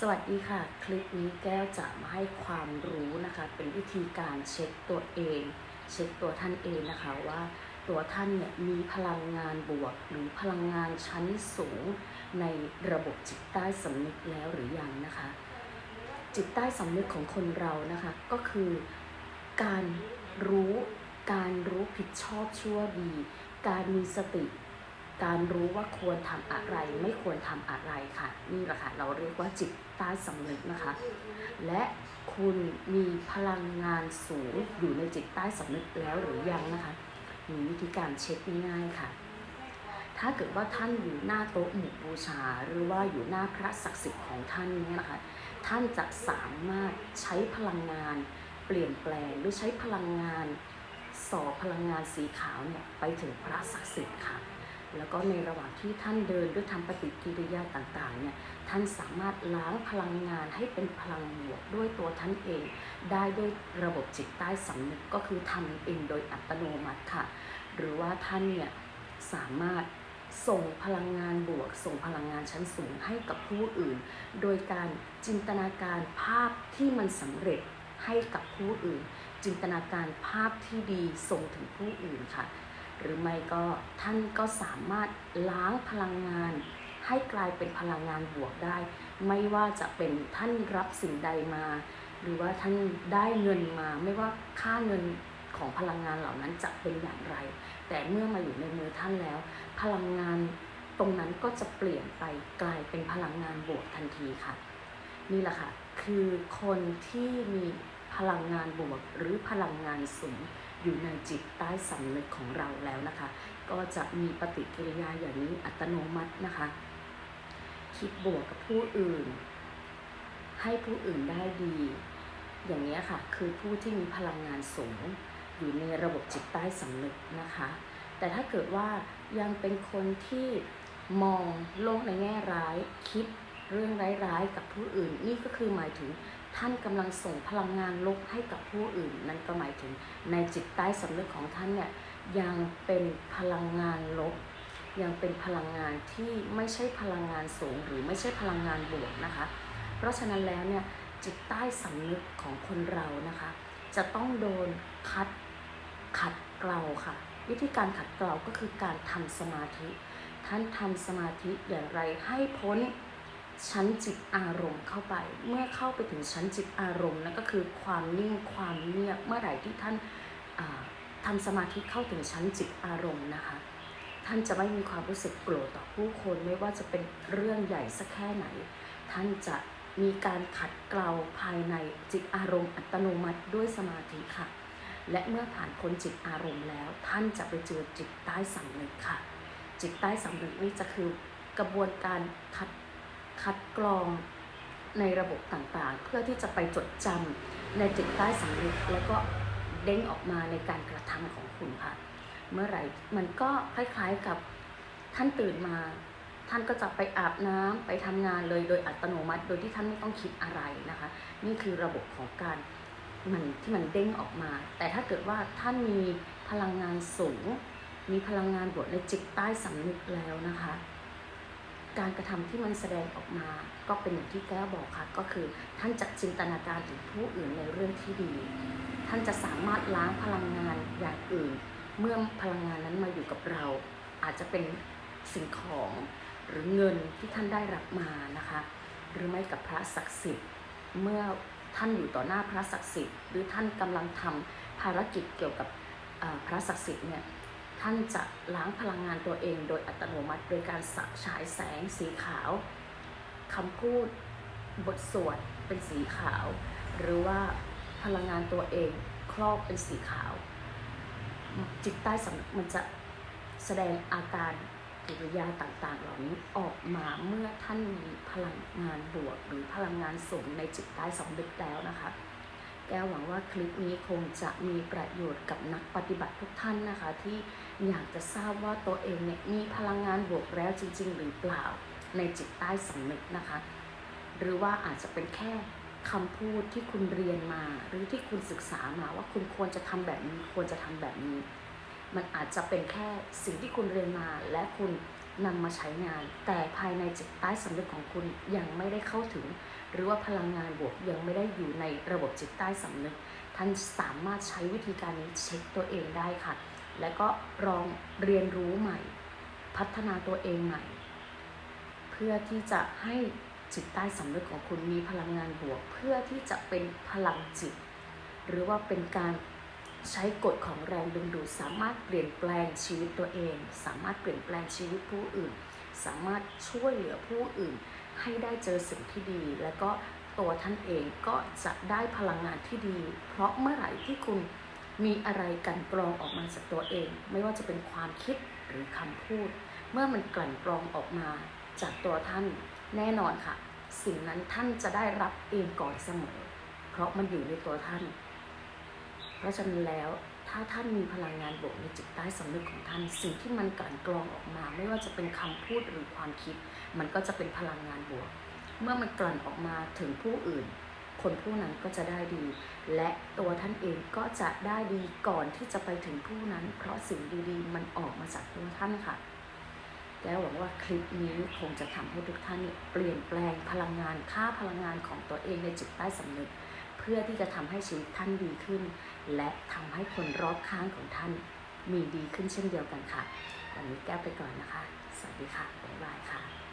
สวัสดีค่ะ คลิปนี้แก้วจะมาให้ความรู้นะคะ เป็นวิธีการเช็คตัวเอง เช็คตัวท่านเองนะคะว่าตัวท่านเนี่ยมีพลังงานบวก หรือพลังงานชั้นสูง ในระบบจิตใต้สำนึกแล้วหรือยังนะคะ จิตใต้สำนึกของคนเรานะคะก็คือการรู้การรู้ผิดชอบชั่วดี การมีสติ การรู้ว่าควรทำอะไรไม่ควรทำอะไรค่ะ นี่แหละค่ะเราเรียกว่าจิตใต้สำนึกนะคะ และคุณมีพลังงานสูงอยู่ในจิตใต้สำนึกแล้วหรือยังนะคะ มีวิธีการเช็คง่ายๆค่ะ ถ้าเกิดว่าท่านอยู่หน้าโต๊ะหมู่บูชา หรือว่าอยู่หน้าพระศักดิ์สิทธิ์ของท่านเนี่ยนะคะท่านจะสามารถใช้พลังงาน เปลี่ยนแปลงหรือใช้พลังงาน สอพลังงานสีขาวเนี่ยไปถึงพระศักดิ์สิทธิ์ค่ะ แล้วก็ในระหว่างที่ท่านเดินด้วยทำปฏิกิริยาต่างๆเนี่ยท่านสามารถล้างพลังงานให้เป็นพลังบวกด้วยตัวท่านเอง ได้ด้วยระบบจิตใต้สำนึกก็คือทำเองโดยอัตโนมัติค่ะ หรือว่าท่านเนี่ยสามารถส่งพลังงานบวก ส่งพลังงานชั้นสูงให้กับผู้อื่น โดยการจินตนาการภาพที่มันสำเร็จให้กับผู้อื่น จินตนาการภาพที่ดีส่งถึงผู้อื่นค่ะ หรือไม่ก็ท่านก็สามารถล้างพลังงาน ให้กลายเป็นพลังงานบวกได้ ไม่ว่าจะเป็นท่านรับสิ่งใดมา หรือว่าท่านได้เงินมา ไม่ว่าค่าเงินของพลังงานเหล่านั้นจะเป็นอย่างไร แต่เมื่อมาอยู่ในมือท่านแล้ว พลังงานตรงนั้นก็จะเปลี่ยนไปกลายเป็นพลังงานบวกทันทีค่ะ นี่แหละค่ะ คือคนที่มีพลังงานบวกหรือพลังงานสูง อยู่ในจิตใต้สำนึกของเราแล้วนะคะ ก็จะมีปฏิกิริยาอย่างนี้อัตโนมัตินะคะ คิดบวกกับผู้อื่น ให้ผู้อื่นได้ดี อย่างนี้ค่ะ คือผู้ที่มีพลังงานสูง อยู่ในระบบจิตใต้สำนึกนะคะ แต่ถ้าเกิดว่ายังเป็นคนที่มองโลกในแง่ร้ายคิด เรื่องร้ายๆกับผู้อื่น นี่ก็คือหมายถึงท่านกำลังส่งพลังงานลบให้กับผู้อื่น นั่นก็หมายถึงในจิตใต้สำนึกของท่านเนี่ยยังเป็นพลังงานลบ ยังเป็นพลังงานที่ไม่ใช่พลังงานสูง หรือไม่ใช่พลังงานบวกนะคะ เพราะฉะนั้นแล้วเนี่ยจิตใต้สำนึกของคนเรานะคะ จะต้องโดนคัดขัดเกลาค่ะ วิธีการขัดเกลาก็คือการทำสมาธิ ท่านทำสมาธิอย่างไรให้พ้น ชั้นจิตอารมณ์เข้าไป เมื่อเข้าไปถึงชั้นจิตอารมณ์นั่นก็คือความนิ่งความเงียบเมื่อไหร่ที่ท่านอ่าทำสมาธิเข้าถึงชั้นจิตอารมณ์นะคะ ท่านจะไม่มีความรู้สึกโกรธต่อผู้คนไม่ว่าจะเป็นเรื่องใหญ่สักแค่ไหน ท่านจะมีการขัดเกลาภายในจิตอารมณ์อัตโนมัติด้วยสมาธิค่ะ และเมื่อผ่านพ้นจิตอารมณ์แล้ว ท่านจะไปเจอจิตใต้สำนึกค่ะ จิตใต้สำนึกนี่จะคือกระบวนการคัด คัดกรองในระบบต่างๆ เพื่อที่จะไปจดจำในจิตใต้สำนึกแล้วก็เด้งออกมาในการกระทำของคุณค่ะ เมื่อไหร่มันก็คล้ายๆกับท่านตื่นมา ท่านก็จะไปอาบน้ำไปทำงานเลยโดยอัตโนมัติ โดยที่ท่านไม่ต้องคิดอะไรนะคะ นี่คือระบบของการมันที่มันเด้งออกมา แต่ถ้าเกิดว่าท่านมีพลังงานสูง มีพลังงานบวกในจิตใต้สำนึกแล้วนะคะ การกระทำที่มันแสดงออกมา ก็เป็นอย่างที่แก้วบอกค่ะ ก็คือท่านจะจินตนาการถึงผู้อื่นในเรื่องที่ดี ท่านจะสามารถล้างพลังงานอย่างอื่น เมื่อพลังงานนั้นมาอยู่กับเรา อาจจะเป็นสิ่งของหรือเงินที่ท่านได้รับมานะคะ หรือไม่กับพระศักดิ์สิทธิ์เมื่อท่านอยู่ต่อหน้าพระศักดิ์สิทธิ์หรือท่านกำลังทำภารกิจเกี่ยวกับพระศักดิ์สิทธิ์เนี่ย ท่านจะล้างพลังงานตัวเองโดยอัตโนมัติ โดยการสฉายแสงสีขาวคำพูดบทสวดเป็นสีขาว หรือว่าพลังงานตัวเองครอบเป็นสีขาว จิตใต้สำนึกมันจะแสดงอาการกิริยาต่างๆ เหล่านี้ออกมาเมื่อท่านมีพลังงานบวก หรือพลังงานสูงในจิตใต้สำนึกแล้วนะคะ แก้วหวังว่าคลิปนี้คงจะมีประโยชน์กับนักปฏิบัติทุกท่านนะคะ ที่อยากจะทราบว่าตัวเองเนี่ยมีพลังงานบวกแล้วจริง ๆ หรือเปล่าในจิตใต้สำนึกนะคะ หรือว่าอาจจะเป็นแค่คำพูดที่คุณเรียนมา หรือที่คุณศึกษามาว่าคุณควรจะทำแบบนี้ควรจะทำแบบนี้ มันอาจจะเป็นแค่สิ่งที่คุณเรียนมาและคุณ นำมาใช้งาน แต่ภายในจิตใต้สำนึกของคุณยังไม่ได้เข้าถึง หรือว่าพลังงานบวกยังไม่ได้อยู่ในระบบจิตใต้สำนึก ท่านสามารถใช้วิธีการนี้เช็คตัวเองได้ค่ะ และก็ลองเรียนรู้ใหม่ พัฒนาตัวเองใหม่ เพื่อที่จะให้จิตใต้สำนึกของคุณมีพลังงานบวก เพื่อที่จะเป็นพลังจิต หรือว่าเป็นการ ใช้กฎของแรงดึงดูดสามารถเปลี่ยนแปลงชีวิตตัวเอง สามารถเปลี่ยนแปลงชีวิตผู้อื่น สามารถช่วยเหลือผู้อื่น ให้ได้เจอสิ่งที่ดี และก็ตัวท่านเองก็จะได้พลังงานที่ดี เพราะเมื่อไหร่ที่คุณมีอะไรกันกรองออกมาจากตัวเอง ไม่ว่าจะเป็นความคิดหรือคำพูด เมื่อมันกลั่นกรองออกมาจากตัวท่านแน่นอนค่ะ สิ่งนั้นท่านจะได้รับเองก่อนเสมอ เพราะมันอยู่ในตัวท่าน เพราะฉะนั้นแล้วถ้าท่านมีพลังงานบวกในจิตใต้สำนึกของท่าน สิ่งที่มันกลั่นกรองออกมา ไม่ว่าจะเป็นคำพูดหรือความคิด มันก็จะเป็นพลังงานบวก เมื่อมันกลั่นออกมาถึงผู้อื่น คนผู้นั้นก็จะได้ดี และตัวท่านเองก็จะได้ดีก่อนที่จะไปถึงผู้นั้น เพราะสิ่งดีๆ มันออกมาจากตัวท่านค่ะแล้วหวังว่าคลิปนี้คงจะทำให้ทุกท่านเปลี่ยนแปลงพลังงานค่าพลังงานของตัวเองในจิตใต้สำนึก พื่อที่จะทำให้ชีวิตท่านดีขึ้น และทำให้คนรอบข้างของท่านมีดีขึ้นเช่นเดียวกันค่ะ วันนี้แก้วไปก่อนนะคะ สวัสดีค่ะ บ๊ายบายค่ะ